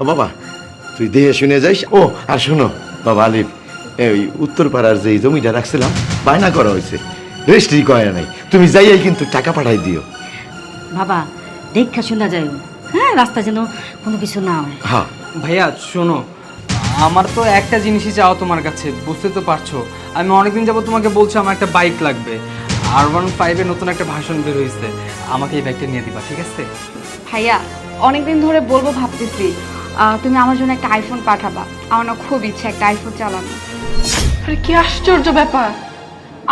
ও বাবা তুই দেহে শুনে যাইস? ও আর শোনো বাবা আলিফ এই উত্তর পাড়ার যে জমিটা রাখছিলাম বায়না করা হয়েছে। রেজিস্ট্রি করে নাই। তুমি যাইয়াই কিন্তু টাকা পাঠাই দিও। বাবা দেখা শোনা যায়। হ্যাঁ রাস্তা যেন কোনো কিছু না হয়। হ্যাঁ। ভাইয়া শোনো আমার তো একটা জিনিসই চাওয়া তোমার কাছে বুঝতে তো পারছ? আমি অনেকদিন যাব তোমাকে বলছি আমার একটা বাইক লাগবে। আর ওয়ান ফাইভে নতুন একটা ভাষণ বের হয়েছে। আমাকে এই বাইকটা নিয়ে দিবা ঠিক আছে? ভাইয়া অনেকদিন ধরে বলব ভাবতেছি। তুমি আমার জন্য একটা আইফোন পাঠাবা। আমার না খুব ইচ্ছে একটা আইফোন চালানো। আরে, কি আশ্চর্য ব্যাপার।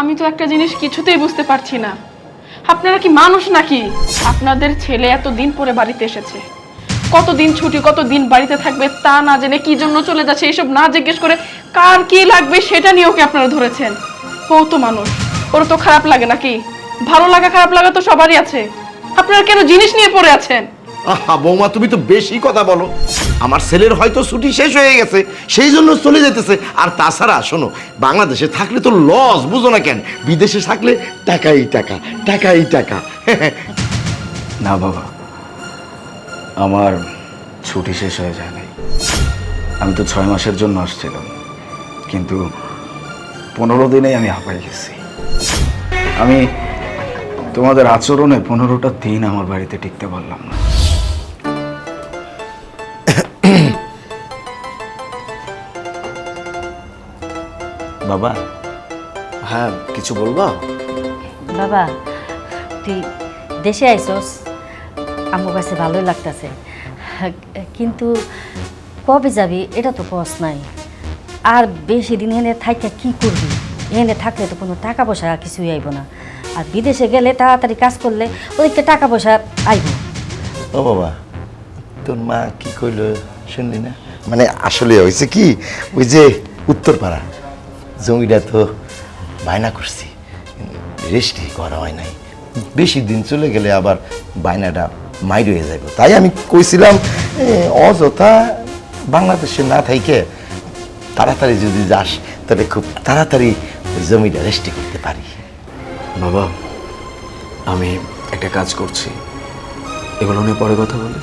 আমি তো একটা জিনিস কিছুতেই বুঝতে পারছি না। আপনারা কি মানুষ নাকি? আপনাদের ছেলে এত দিন পরে বাড়িতে এসেছে। কত দিন ছুটি কত দিন বাড়িতে থাকবে তা না জেনে কি জন্য চলে যাচ্ছে এসব না জিজ্ঞেস করে কার কি লাগবে সেটা নিয়ে ওকে আপনারা ধরেছেন? ও তো মানুষ। ওর তো খারাপ লাগে নাকি? ভালো লাগা, খারাপ লাগা তো সবারই আছে। আপনারা কেন জিনিস নিয়ে পড়ে আছেন? আহা, বৌমা, তুমি তো বেশি কথা বলো। আমার ছেলের হয়তো ছুটি শেষ হয়ে গেছে, সেই জন্য চলে যেতেছে। আর তাছাড়া, শোনো, বাংলাদেশে থাকলে তো লস, বুঝো না কেন? বিদেশে থাকলে টাকাই টাকা টাকাই টাকা। না বাবা, আমার ছুটি শেষ হয়ে যায় নাই। আমি তো ছয় মাসের জন্য আসছিলাম, কিন্তু পনেরো দিনেই আমি হাঁপাই গেছি। আমি তোমাদের আচরণে পনেরোটা দিন আমার বাড়িতে টিকতে পারলাম না। বাবা। হ্যাঁ কিছু বলবা? বাবা তুই দেশে আইসস আমার কাছে ভালোই লাগতেছে। কিন্তু কবে যাবি এটা তো কস নাই। আর বেশি দিন এনে থাইকা কি করবি? এনে থাকলে তো কোনো টাকা পয়সা কিছুই আইব না। আর বিদেশে গেলে তাড়াতাড়ি কাজ করলে ওদিকে টাকা পয়সা আইব। ও বাবা তোর মা কি কইলো শুনলি না? মানে আসলে হয়েছে কি ওই যে উত্তরপাড়া। জমিটা তো বায়না করছি। রেস্টই করা হয় নাই। বেশি দিন চলে গেলে আবার বায়নাটা মাইর হয়ে যাবে তাই আমি কইছিলাম অযথা বাংলাদেশে না থাইকে তাড়াতাড়ি যদি যাস, তাহলে খুব তাড়াতাড়ি জমিটা রেস্টি করতে পারি। বাবা, আমি একটা কাজ করছি। এগুলো নিয়ে পরে কথা বলি।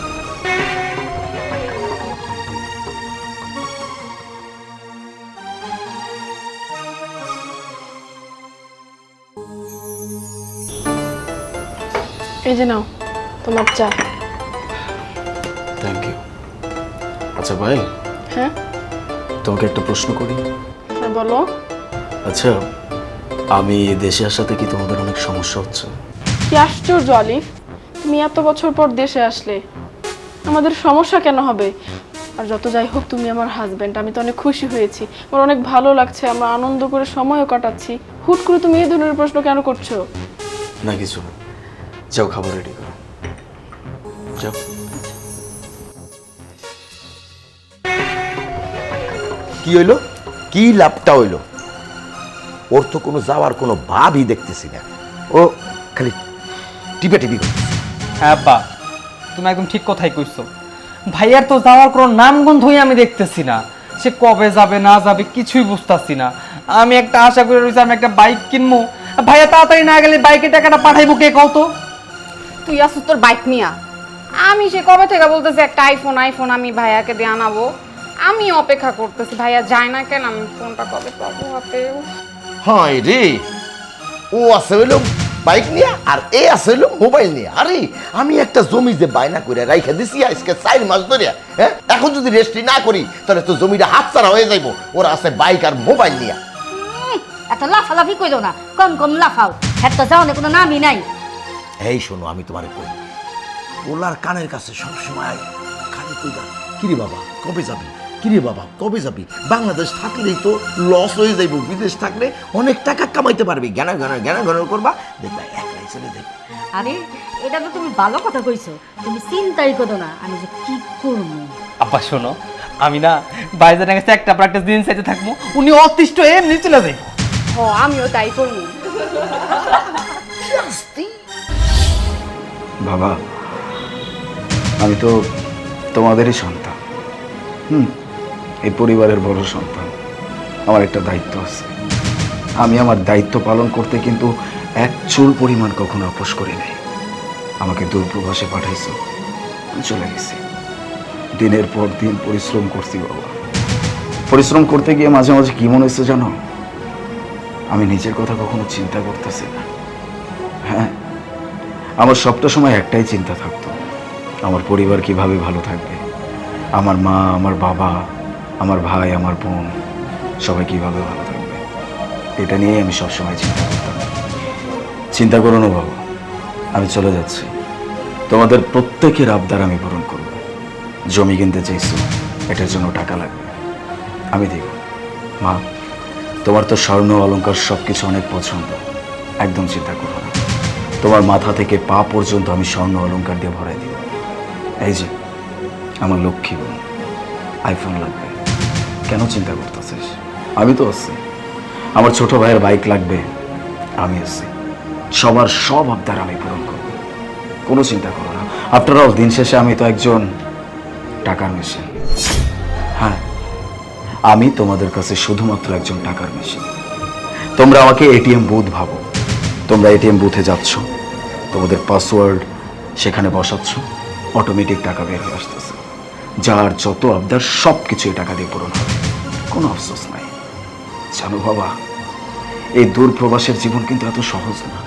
এই যে নাও তোমার চা। থ্যাংক ইউ আচ্ছা ভাই হ্যাঁ? তোমাকে একটা প্রশ্ন করি। হ্যাঁ বলো। আচ্ছা আমি দেশে আসাতে কি তোমাদের অনেক সমস্যা হচ্ছে? কি আশ্চর্য আলিফ। তুমি এত বছর পর দেশে আসলে। আমাদের সমস্যা কেন হবে? আর যত যাই হোক তুমি আমার হাজবেন্ড আমি তো অনেক খুশি হয়েছি। আমার অনেক ভালো লাগছে আমরা আনন্দ করে সময়ও কাটাচ্ছি। হুট করে তুমি এই ধরনের প্রশ্ন কেন করছ? না কিছু না। যাও, খাবার রেডি করো। যাও। কি হইল? কি লাভটা হইল? ওর তো কোনো যাওয়ার কোনো ভাবই দেখতেছি না। ও খালি টিপে টিপি হ্যাঁ বা তুমি একদম ঠিক কথাই কইছো। ভাইয়ার তো যাওয়ার কোনো নামগন্ধই আমি দেখতেছি না। সে কবে যাবে, না যাবে, কিছুই বুঝতাছি না। আমি একটা আশা করে রয়েছি আমি একটা বাইক কিনবো। ভাইয়া, তাড়াতাড়ি না গেলে বাইকের টাকাটা পাঠাইবো কে? কও তো। তুই আসিস তোর বাইক নিয়া? আমি সে কবে থেকে বলতেছি একটা আইফোন আইফোন আমি ভাইয়াকে দিয়ে আনাবো? আমি অপেক্ষা করতেছি ভাইয়া যায় না কেন? আমি ফোনটা কবে পাবো হাতে। হয় রে! ও আছে হইল বাইক নিয়ে আর এ আছে হইল মোবাইল নিয়ে। আরে আমি একটা জমি যে বায়না করে রাইখা দিছি আজকে চার মাস ধরে হ্যাঁ? এখন যদি রেস্ট্রি না করি তাহলে তো জমিটা হাতছাড়া হয়ে যাইবো। ওরা আছে বাইক আর মোবাইল নিয়ে। এত লাফালাফি কইলো না কম কম লাফাও। হ্যাঁ তো যাও কোনো নামই নাই। এই শোনো আমি তোমারে কই। ওলার কানের কাছে সবসময় খালি কইবা কিরে বাবা কবে যাবি? কিরে বাবা কবে যাবি? বাংলাদেশ থাকলেই তো লস হয়ে যাইব বিদেশ থাকলে অনেক টাকা কামাইতে পারবি। জ্ঞান জ্ঞান জ্ঞান জ্ঞান করবা দেখবা একলাই চলে যাবে আরে এটা তো তুমি ভালো কথা কইছো। তুমি চিন্তাই করো না আমি যে কি করব? আপা শোনো আমি না বাইজানের কাছে একটা প্র্যাকটিস দিন সাইতে থাকব উনি অতিষ্ঠ এমনি চলে যাই হ আমিও তাই করব। বাবা, আমি তো তোমাদেরই সন্তান। হুম, এই পরিবারের বড় সন্তান। আমার একটা দায়িত্ব আছে। আমি আমার দায়িত্ব পালন করতে কিন্তু এক চুল পরিমাণ কখনো আপোষ করি নাই। আমাকে দূর প্রবাসে পাঠাইছো চলে গেছি। দিনের পর দিন পরিশ্রম করছি বাবা। পরিশ্রম করতে গিয়ে মাঝে মাঝে কি মনে হচ্ছে জানো? আমি নিজের কথা কখনো চিন্তা করতেছি না। আমার সবটা সময় একটাই চিন্তা থাকতো। আমার পরিবার কীভাবে ভালো থাকবে? আমার মা, আমার বাবা, আমার ভাই, আমার বোন, সবাই কীভাবে ভালো থাকবে? এটা নিয়ে আমি সবসময় চিন্তা করতাম। চিন্তা করো না বাবা, আমি চলে যাচ্ছি। তোমাদের প্রত্যেকের আবদার আমি পূরণ করব। জমি কিনতে চাইছো, এটার জন্য টাকা লাগবে। আমি দেব মা, তোমার তো স্বর্ণ অলঙ্কার সব কিছু অনেক পছন্দ। একদম চিন্তা করো না। তোমার মাথা থেকে পা পর্যন্ত আমি স্বর্ণ অলংকার দিয়ে ভরাই দিব। এই যে, আমার লক্ষ্মী বোন আইফোন লাগবে। কেন চিন্তা করতেছিস? আমি তো আছি। আমার ছোট ভাইয়ের বাইক লাগবে, আমি আছি। সবার সব আবদার আমি পূরণ করব। কোনো চিন্তা করো না। আফটার অল দিন শেষে আমি তো একজন টাকার মেশিন হ্যাঁ আমি তোমাদের কাছে শুধুমাত্র একজন টাকার মেশিন তোমরা আমাকে এটিএম বুথ ভাবো। তোমরা এটিএম বুথে যাচ্ছ। তোমাদের পাসওয়ার্ড সেখানে বসাচ্ছ। অটোমেটিক টাকা বের হয়ে আসতেছে। যার যত আবদার সব কিছু এই টাকা দিয়ে পূরণ হবে। কোনো আফসোস নাই। জানো বাবা, এই দূর প্রবাসের জীবন কিন্তু এত সহজ না।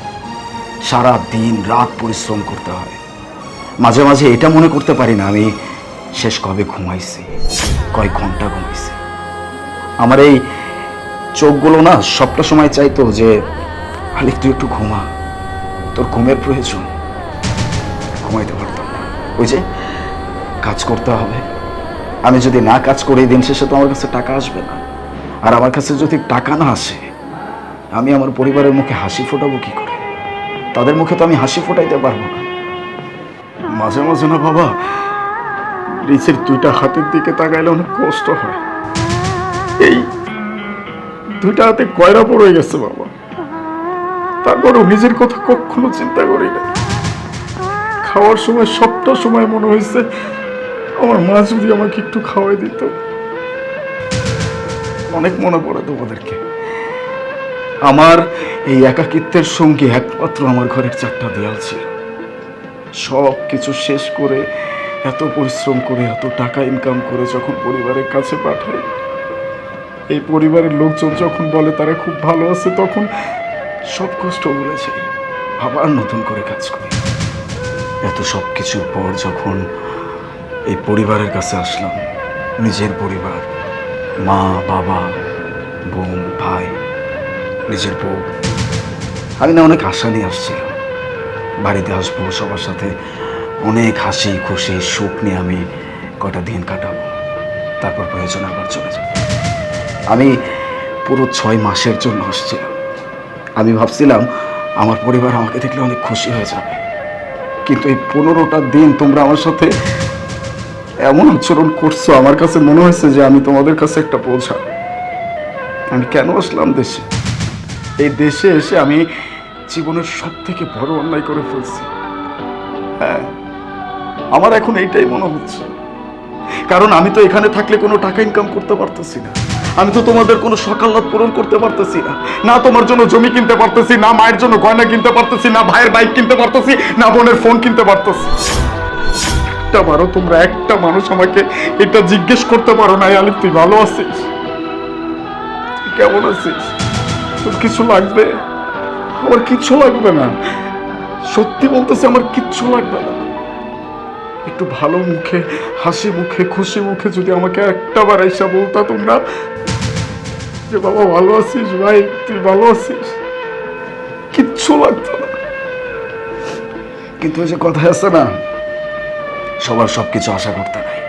সারা দিন রাত পরিশ্রম করতে হয়। মাঝে মাঝে এটা মনে করতে পারি না, আমি শেষ কবে ঘুমাইছি, কয় ঘণ্টা ঘুমাইছি। আমার এই চোখগুলো না সবটা সময় চাইতো যে আলিক তুই একটু ঘুমা। তোর ঘুমের প্রয়োজন। ঘুমাইতে পারতাম না। ওই যে, কাজ করতে হবে। আমি যদি না কাজ করি, দিন শেষে তো আমার কাছে টাকা আসবে না। আর আমার কাছে যদি টাকা না আসে, আমি আমার পরিবারের মুখে হাসি ফোটাবো কি করে? তাদের মুখে তো আমি হাসি ফোটাইতে পারব না। মাঝে মাঝে না বাবা রিচের দুইটা হাতের দিকে তাকাইলে অনেক কষ্ট হয়। এই দুইটা হাতে কয়রা পড়ে গেছে বাবা। তারপরও নিজের কথা কখনো চিন্তা করি না খাওয়ার সময়, সবটা সময় মনে হয়েছে, আমার মা যদি আমাকে একটু খাওয়াই দিত। অনেক মনে পড়ে তোমাদেরকে। আমার এই একাকিত্বের সঙ্গে একমাত্র আমার ঘরের চারটা দেয়াল ছিল। সব কিছু শেষ করে, এত পরিশ্রম করে, এত টাকা ইনকাম করে যখন পরিবারের কাছে পাঠাই, এই পরিবারের লোকজন যখন বলে তারা খুব ভালো আছে, তখন সব কষ্ট ভুলে যাই। আবার নতুন করে কাজ করি। এত সব কিছুর পর যখন এই পরিবারের কাছে আসলাম, নিজের পরিবার, মা, বাবা, বোন, ভাই, নিজের বউ, আমি না অনেক আশা নিয়ে আসছিলাম। বাড়িতে আসব, সবার সাথে অনেক হাসি, খুশি, সুখ নিয়ে আমি কটা দিন কাটাবো। তারপর প্রয়োজন আবার চলে যাব। আমি পুরো ছয় মাসের জন্য আসছিলাম। আমি ভাবছিলাম আমার পরিবার আমাকে দেখলে অনেক খুশি হয়ে যাবে। কিন্তু এই পনেরোটা দিন তোমরা আমার সাথে এমন আচরণ করছ, আমার কাছে মনে হয়েছে যে আমি তোমাদের কাছে একটা বোঝা। আমি কেন আসলাম দেশে? এই দেশে এসে আমি জীবনের সব থেকে বড় অন্যায় করে ফেলছি। হ্যাঁ আমার এখন এইটাই মনে হচ্ছে। কারণ আমি তো এখানে থাকলে কোনো টাকা ইনকাম করতে পারতেছি না। আমি তো তোমাদের কোনো সকাল্লাত পূরণ করতে পারতেছি না। না তোমার জন্য জমি কিনতে পারতেছি, না মায়ের জন্য গয়না কিনতে পারতেছি, না ভাইয়ের বাইক কিনতে পারতেছি, না বোনের ফোন কিনতে পারতেছি। একটা বারো তোমরা একটা মানুষ আমাকে এটা জিজ্ঞেস করতে পারো না আলিফ, তুই ভালো আছিস? কেমন আছিস? তোর কিছু লাগবে? আমার কিচ্ছু লাগবে না। সত্যি বলতেছে, আমার কিচ্ছু লাগবে না। একটু ভালো মুখে, হাসি মুখে, খুশি মুখে যদি আমাকে একটা বার এসে বলতা তোমরা যে, বাবা, ভালো আছিস ভাই, তুই ভালো আছিস? কিচ্ছু লাগতো না। কিন্তু যে কথা আছে না, সবার সব কিছু আশা করতে নাই।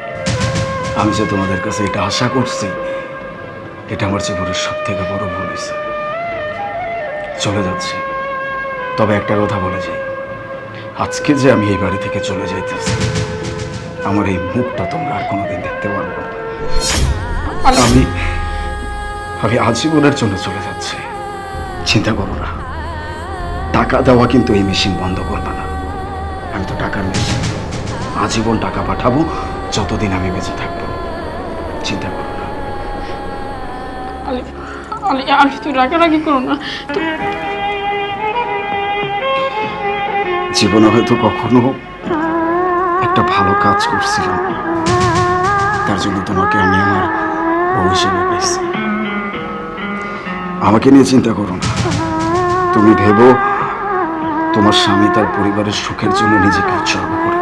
আমি যে তোমাদের কাছে এটা আশা করছি, এটা আমার জীবনের সব থেকে বড় ভুল হয়েছে। চলে যাচ্ছি। তবে একটা কথা বলে যাই। আজকে যে আমি এই বাড়ি থেকে চলে যাইতেছি আমার এই মুখটা তোমরা আর কোনোদিন দেখতে পারবে না। আমি আমি আজীবনের জন্য চলে যাচ্ছি। চিন্তা করো না। টাকা দেওয়া কিন্তু এই মেশিন বন্ধ করবে না। আমি তো টাকার মেশিন। আজীবন টাকা পাঠাবো যতদিন আমি বেঁচে থাকব। চিন্তা করো না। তুই রাগারাগি করো না। জীবনে হয়তো কখনো একটা ভালো কাজ করছিলাম। তার জন্য তোমাকে আমি আমার হিসেবে পেয়েছি। আমাকে নিয়ে চিন্তা করো না। তুমি ভেবো, তোমার স্বামী তার পরিবারের সুখের জন্য নিজেকে উৎসর্গ করে